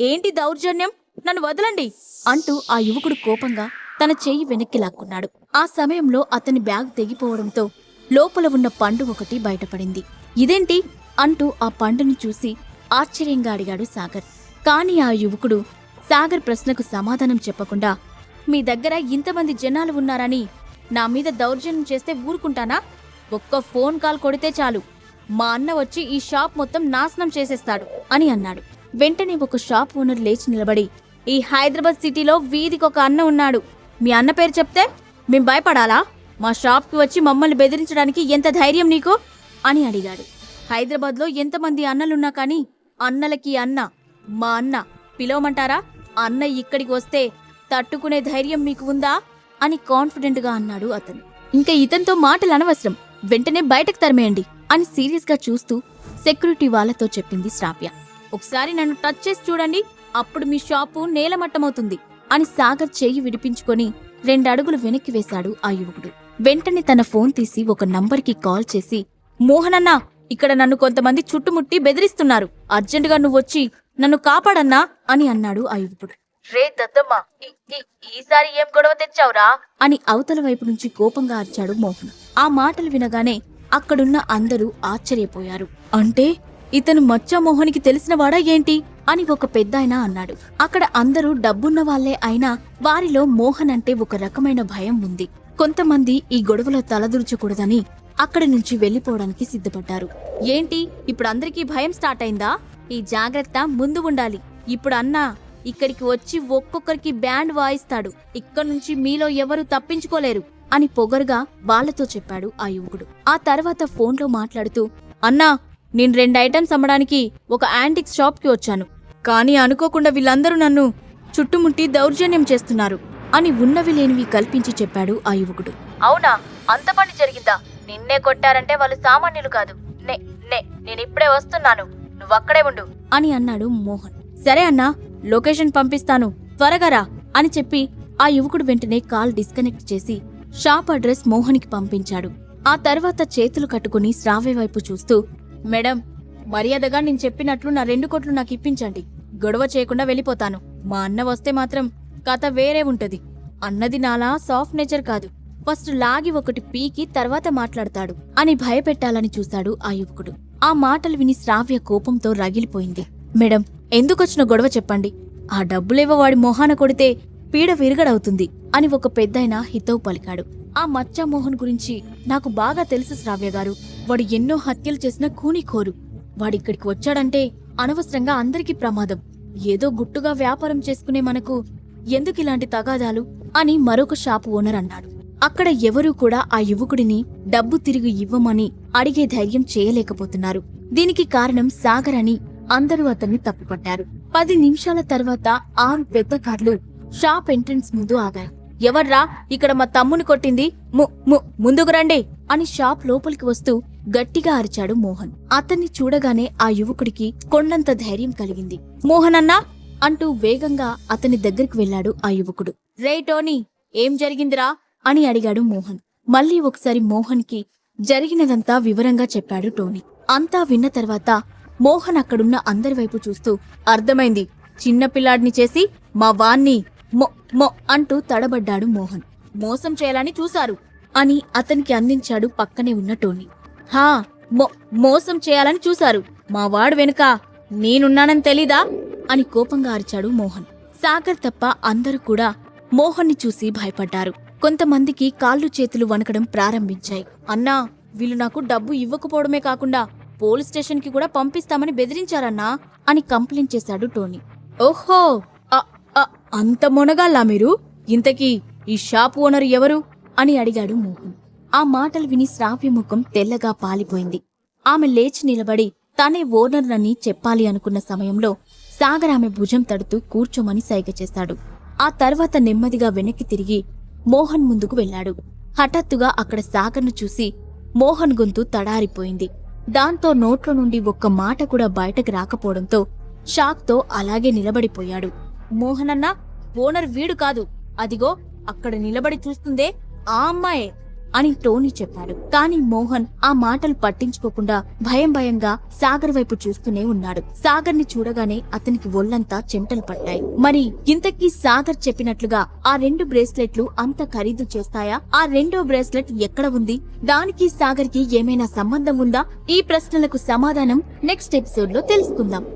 ఏంటి దౌర్జన్యం? నన్ను వదలండి! అంటూ ఆ యువకుడు కోపంగా తన చెయ్యి వెనక్కి లాక్కున్నాడు. ఆ సమయంలో అతని బ్యాగ్ తెగిపోవడంతో లోపల ఉన్న పండు ఒకటి బయటపడింది. ఇదేంటి? అంటూ ఆ పండుని చూసి ఆశ్చర్యంగా అడిగాడు సాగర్. కాని ఆ యువకుడు సాగర్ ప్రశ్నకు సమాధానం చెప్పకుండా మీ దగ్గర ఇంతమంది జనాలు ఉన్నారని నా మీద దౌర్జన్యం చేస్తే ఊరుకుంటానా? ఒక్క ఫోన్ కాల్ కొడితే చాలు. మా అన్న వచ్చి ఈ షాప్ మొత్తం నాశనం చేసేస్తాడు అని అన్నాడు. వెంటనే ఒక షాప్ ఓనర్ లేచి నిలబడి ఈ హైదరాబాద్ సిటీలో వీధికి ఒక అన్న ఉన్నాడు. మీ అన్న పేరు చెప్తే? మేం భయపడాలా? మా షాప్కి వచ్చి మమ్మల్ని బెదిరించడానికి ఎంత ధైర్యం నీకు? అని అడిగాడు. హైదరాబాద్లో ఎంతమంది అన్నలున్నా కానీ అన్నలకి అన్న మా అన్న పిలవమంటారా? అన్న ఇక్కడికి వస్తే తట్టుకునే ధైర్యం మీకు ఉందా? అని కాన్ఫిడెంట్గా అన్నాడు అతను. ఇంకా ఇతనితో మాటలు అనవసరం. వెంటనే బయటకు తరిమేయండి అని సీరియస్గా చూస్తూ సెక్యూరిటీ వాళ్ళతో చెప్పింది శ్రావ్య. ఒకసారి నన్ను టచ్ చేసి చూడండి అప్పుడు మీ షాపు నేలమట్టమవుతుంది అని సాగర్ చెయ్యి విడిపించుకొని రెండడుగులు వెనక్కి వేశాడు ఆ యువకుడు. వెంటనే తన ఫోన్ తీసి ఒక నంబర్కి కాల్ చేసి మోహనన్నా ఇక్కడ నన్ను కొంతమంది చుట్టుముట్టి బెదిరిస్తున్నారు. అర్జెంటుగా నువ్వొచ్చి నన్ను కాపాడన్నా అని అన్నాడు ఆ యువకుడు. రే దద్దమ్మ ఈసారి ఏం గొడవ తెచ్చావురా? అని అవతల వైపు నుంచి కోపంగా అరిచాడు మోహన్. ఆ మాటలు వినగానే అక్కడున్న అందరూ ఆశ్చర్యపోయారు. అంటే ఇతను మచ్చమోహన్కి తెలిసినవాడా ఏంటి? అని ఒక పెద్దాయన అన్నాడు. అక్కడ అందరూ డబ్బున్న వాళ్ళే అయినా వారిలో మోహన్ అంటే ఒక రకమైన భయం ఉంది. కొంతమంది ఈ గొడవలో తలదూర్చకూడదని అక్కడి నుంచి వెళ్ళిపోవడానికి సిద్ధపడ్డారు. ఏంటి? ఇప్పుడు అందరికీ భయం స్టార్ట్ అయిందా? ఈ జాగ్రత్త ముందు ఉండాలి. ఇప్పుడు అన్నా ఇక్కడికి వచ్చి ఒక్కొక్కరికి బ్యాండ్ వాయిస్తాడు. ఇక్కడ నుంచి మీలో ఎవరు తప్పించుకోలేరు అని పొగరుగా వాళ్ళతో చెప్పాడు ఆ యువకుడు. ఆ తర్వాత ఫోన్లో మాట్లాడుతూ అన్నా నేను రెండు ఐటమ్స్ అమ్మడానికి ఒక యాంటిక్స్ షాప్కి వచ్చాను. కానీ అనుకోకుండా వీళ్ళందరూ నన్ను చుట్టుముట్టి దౌర్జన్యం చేస్తున్నారు అని ఉన్నవి లేనివి కల్పించి చెప్పాడు ఆ యువకుడు. అవునా? అంత పని జరిగిందా? నిన్నే కొట్టారంటే వాళ్ళు సామాన్యులు కాదు. నే నే నేనిప్పుడే వస్తున్నాను. నువ్వక్కడే ఉండు. అని అన్నాడు మోహన్. సరే అన్నా లొకేషన్ పంపిస్తాను. త్వరగా రా అని చెప్పి ఆ యువకుడు వెంటనే కాల్ డిస్కనెక్ట్ చేసి షాప్ అడ్రస్ మోహన్కి పంపించాడు. ఆ తర్వాత చేతులు కట్టుకుని శ్రావ్య వైపు చూస్తూ మేడం మర్యాదగా నేను చెప్పినట్లు నా రెండు కోట్లు నాకు ఇప్పించండి. గొడవ చేయకుండా వెళ్ళిపోతాను. మా అన్న వస్తే మాత్రం కథ వేరే ఉంటది. అన్నది నాలా సాఫ్ట్ నేచర్ కాదు. ఫస్ట్ లాగి ఒకటి పీకి తర్వాత మాట్లాడతాడు అని భయపెట్టాలని చూశాడు ఆ యువకుడు. ఆ మాటలు విని శ్రావ్య కోపంతో రగిలిపోయింది. మేడం ఎందుకొచ్చిన గొడవ చెప్పండి. ఆ డబ్బులేవో వాడి మొహాన కొడితే పీడ విరగడవుతుంది అని ఒక పెద్దయిన హితవు పలికాడు. ఆ మచ్చామోహన్ గురించి నాకు బాగా తెలుసు శ్రావ్య గారు. వాడు ఎన్నో హత్యలు చేసిన కూనికోరు వాడిక్కడికి వచ్చాడంటే అనవసరంగా అందరికీ ప్రమాదం. ఏదో గుట్టుగా వ్యాపారం చేసుకునే మనకు ఎందుకిలాంటి తగాదాలు అని మరొక షాపు ఓనర్ అన్నాడు. అక్కడ ఎవరూ కూడా ఆ యువకుడిని డబ్బు తిరిగి ఇవ్వమని అడిగే ధైర్యం చేయలేకపోతున్నారు. దీనికి కారణం సాగర్ అని అందరూ అతన్ని తప్పుపట్టారు. పది నిమిషాల తర్వాత ఆరు పెద్ద కార్లు షాప్ ఎంట్రన్స్ ముందు ఆగాయి. ఎవర్రా ఇక్కడ మా తమ్ముని కొట్టింది? ము ము ముందుకు రండి అని షాప్ లోపలికి వస్తూ గట్టిగా అరిచాడు మోహన్. అతన్ని చూడగానే ఆ యువకుడికి కొండంత ధైర్యం కలిగింది. మోహన్ అన్నా అంటూ వేగంగా అతని దగ్గరికి వెళ్ళాడు ఆ యువకుడు. రే టోనీ ఏం జరిగిందిరా? అని అడిగాడు మోహన్. మళ్ళీ ఒకసారి మోహన్కి జరిగినదంతా వివరంగా చెప్పాడు టోనీ. అంతా విన్న తర్వాత మోహన్ అక్కడున్న అందరి వైపు చూస్తూ అర్థమైంది. చిన్న పిల్లాడిని చేసి మా వాన్ని మొ అంటూ తడబడ్డాడు మోహన్. మోసం చేయాలని చూశారు. అని అతనికి అందించాడు పక్కనే ఉన్న టోనీ. హా మో మోసం చేయాలని చూశారు. మా వాడు వెనుక నేనున్నానని తెలీదా? అని కోపంగా అరిచాడు మోహన్. సాగర్ తప్ప అందరూ కూడా మోహన్ని చూసి భయపడ్డారు. కొంతమందికి కాళ్ళు చేతులు వణకడం ప్రారంభించాయి. అన్నా వీళ్ళు నాకు డబ్బు ఇవ్వకపోవడమే కాకుండా పోలీస్ స్టేషన్కి కూడా పంపిస్తామని బెదిరించారన్నా అని కంప్లైంట్ చేశాడు టోనీ. ఓహో! అంత మొనగాల్లా మీరు? ఇంతకీ ఈ షాప్ ఓనర్ ఎవరు? అని అడిగాడు మోహన్. ఆ మాటలు విని శ్రావ్య ముఖం తెల్లగా పాలిపోయింది. ఆమె లేచి నిలబడి తనే ఓనర్నని చెప్పాలి అనుకున్న సమయంలో సాగర్ ఆమె భుజం తడుతూ కూర్చోమని సైగ చేశాడు. ఆ తర్వాత నెమ్మదిగా వెనక్కి తిరిగి మోహన్ ముందుకు వెళ్ళాడు. హఠాత్తుగా అక్కడ సాగర్ను చూసి మోహన్ గొంతు తడారిపోయింది. దాంతో నోట్లో నుండి ఒక్క మాట కూడా బయటకు రాకపోవడంతో షాక్తో అలాగే నిలబడిపోయాడు. మోహనన్న ఓనర్ వీడు కాదు. అదిగో అక్కడ నిలబడి చూస్తుందే ఆ అమ్మాయే అని టోనీ చెప్పాడు. కానీ మోహన్ ఆ మాటలు పట్టించుకోకుండా భయం భయంగా సాగర్ వైపు చూస్తూనే ఉన్నాడు. సాగర్ని చూడగానే అతనికి ఒళ్ళంతా చెమటలు పట్టాయి. మరి ఇంతకీ సాగర్ చెప్పినట్లుగా ఆ రెండు బ్రేస్లెట్లు అంత ఖరీదు చేస్తాయా? ఆ రెండో బ్రేస్లెట్ ఎక్కడ ఉంది? దానికి సాగర్కి ఏమైనా సంబంధం ఉందా? ఈ ప్రశ్నలకు సమాధానం నెక్స్ట్ ఎపిసోడ్లో తెలుసుకుందాం.